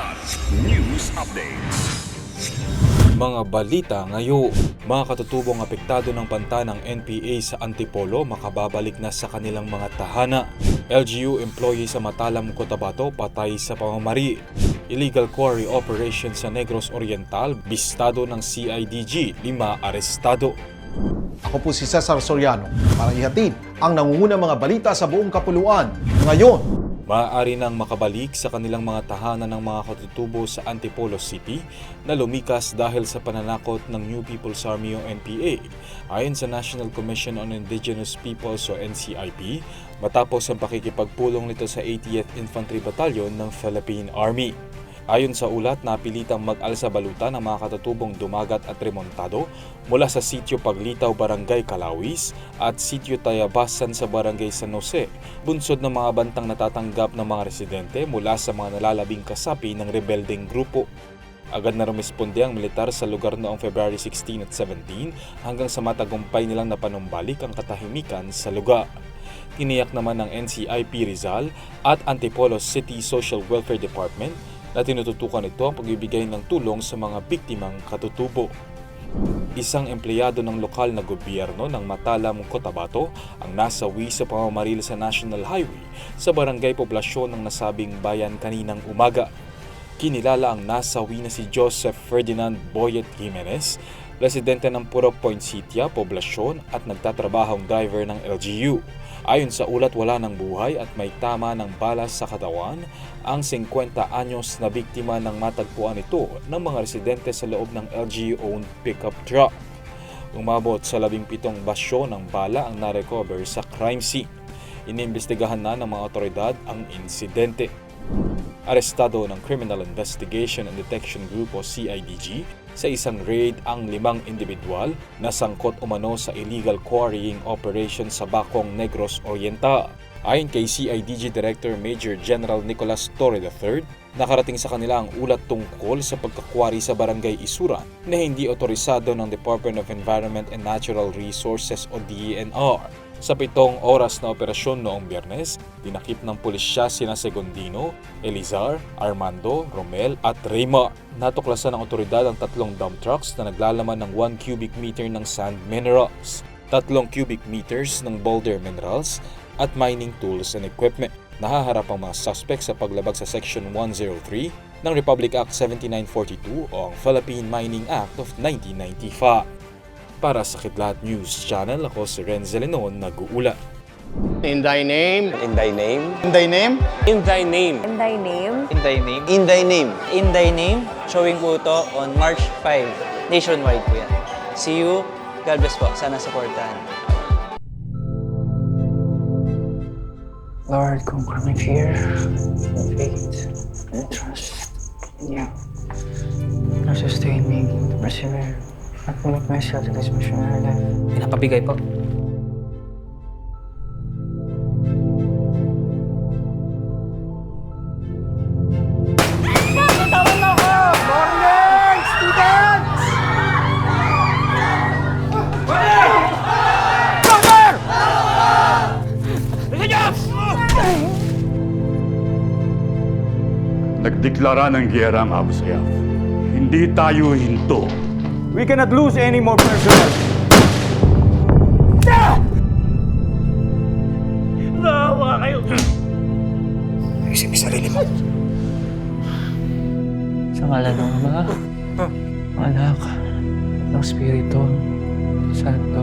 Kilat News Updates. Mga balita ngayon, mga katutubong apektado ng banta ng NPA sa Antipolo makababalik na sa kanilang mga tahana. LGU employee sa Matalam, Cotabato patay sa pamamari. Illegal quarry operation sa Negros Oriental, bistado ng CIDG, lima arestado. Ako po si Cesar Soriano para ihatid ang nangungunang mga balita sa buong kapuluan. Ngayon, Maaari nang makabalik sa kanilang mga tahanan ng mga katutubo sa Antipolo City na lumikas dahil sa pananakot ng New People's Army o NPA. Ayon sa National Commission on Indigenous Peoples o NCIP, matapos ang pakikipagpulong nito sa 80th Infantry Battalion ng Philippine Army. Ayon sa ulat, napilitang mag-alsa baluta ng mga katutubong dumagat at remontado mula sa sitio Paglitaw, Barangay Kalawis at sitio Tayabasan sa Barangay San Jose, bunsod ng mga bantang natatanggap ng mga residente mula sa mga nalalabing kasapi ng rebelding grupo. Agad na rumisponde ang militar sa lugar noong February 16 at 17 hanggang sa matagumpay nilang napanumbalik ang katahimikan sa lugar. Tiniyak naman ng NCIP Rizal at Antipolo City Social Welfare Department na tinututukan ito ang pagbibigay ng tulong sa mga biktimang katutubo. Isang empleyado ng lokal na gobyerno ng Matalam, Cotabato ang nasawi sa pamamaril sa National Highway sa barangay poblasyon ng nasabing bayan kaninang umaga. Kinilala ang nasawi na si Joseph Ferdinand Boyet Jimenez, residente ng Purok Point Sitia, poblasyon at nagtatrabahong driver ng LGU. Ayon sa ulat wala ng buhay at may tama ng balas sa katawan ang 50 anyos na biktima ng matagpuan ito ng mga residente sa loob ng LGU-owned pickup truck. Umabot sa 17 basyo ng bala ang narecover sa crime scene. Inimbestigahan na ng mga otoridad ang insidente. Arestado ng Criminal Investigation and Detection Group o CIDG sa isang raid ang limang individual na sangkot umano sa illegal quarrying operation sa Bakong Negros Oriental. Ayon kay CIDG Director Major General Nicolas Torre III, nakarating sa kanila ang ulat tungkol sa pagkakwari sa Barangay Isuran na hindi otorisado ng Department of Environment and Natural Resources o DENR. Sa pitong oras na operasyon noong biyernes, dinakip ng pulisya sina Segundino, Elizar, Armando, Romel at Raymar. Natuklasan ng otoridad ang tatlong dump trucks na naglalaman ng 1 cubic meter ng sand minerals, tatlong cubic meters ng boulder minerals, at mining tools and equipment. Nahaharap ang mga suspect sa paglabag sa Section 103 ng Republic Act 7942 o ang Philippine Mining Act of 1995. Para sa Kidlat News Channel, ako si Renzo Lenon, nag-uula. In thy name. In thy name. In thy name. In thy name. In thy name, In thy name. In thy name. In thy name. Showing po ito on March 5. Nationwide po yan. See you. God bless po. Sana supportahan. Lord, conquer my fear, faith, and trust in you. Now sustain me, persevere, at commit myself to this missionary life. Pinapabigay po. Nagdeklara ng giyera ang Abu Sayyaf. Hindi tayo hinto. We cannot lose any more personnel. Sa ngalan ng Ama, Anak, ng Espiritu, Santo.